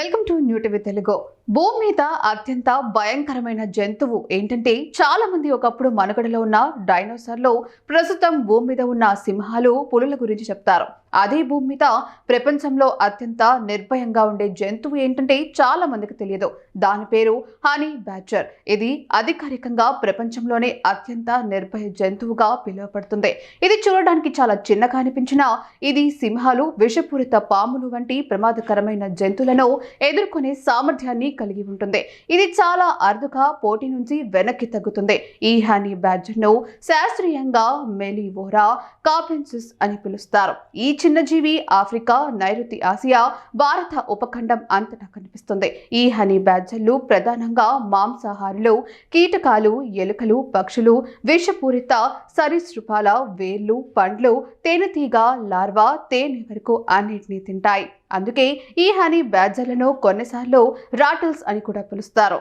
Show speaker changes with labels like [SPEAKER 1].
[SPEAKER 1] Welcome to New TV Telugu. భూమి మీద అత్యంత భయంకరమైన జంతువు ఏంటంటే చాలా మంది ఒకప్పుడు మనుగడలో ఉన్న డైనోసార్లు ప్రస్తుతం భూమి మీద ఉన్న సింహాలు పులుల గురించి చెప్తారు. అదే భూమి మీద ప్రపంచంలో అత్యంత నిర్భయంగా ఉండే జంతువు ఏంటంటే చాలా మందికి తెలియదు. దాని పేరు హనీ బ్యాచర్. ఇది అధికారికంగా ప్రపంచంలోనే అత్యంత నిర్భయ జంతువుగా పిలువబడుతుంది. ఇది చూడడానికి చాలా చిన్నగా అనిపించినా ఇది సింహాలు విషపూరిత పాములు వంటి ప్రమాదకరమైన జంతువులను ఎదుర్కొనే సామర్థ్యాన్ని కలిగి ఉంటుంది. ఇది చాలా అరుదుగా పోటీ నుంచి వెనక్కి తగ్గుతుంది. ఈ హ్యానీ బ్యాడ్జర్ను శాస్త్రీయంగా మెలివోరా కాపెన్సిస్ అని పిలుస్తారు. ఈ చిన్న జీవి ఆఫ్రికా నైరుతి ఆసియా భారత ఉపఖండం అంతటా కనిపిస్తుంది. ఈ హనీ బ్యాడ్జర్లు ప్రధానంగా మాంసాహారులు కీటకాలు ఎలుకలు పక్షులు విషపూరిత సరీసృపాల వేర్లు పండ్లు తేనెతీగ లార్వా తేనె వరకు అన్నిటినీ తింటాయి. అందుకే ఈ హనీ బ్యాడ్జర్లను కొన్నిసార్లు రాటిల్స్ అని కూడా పిలుస్తారు.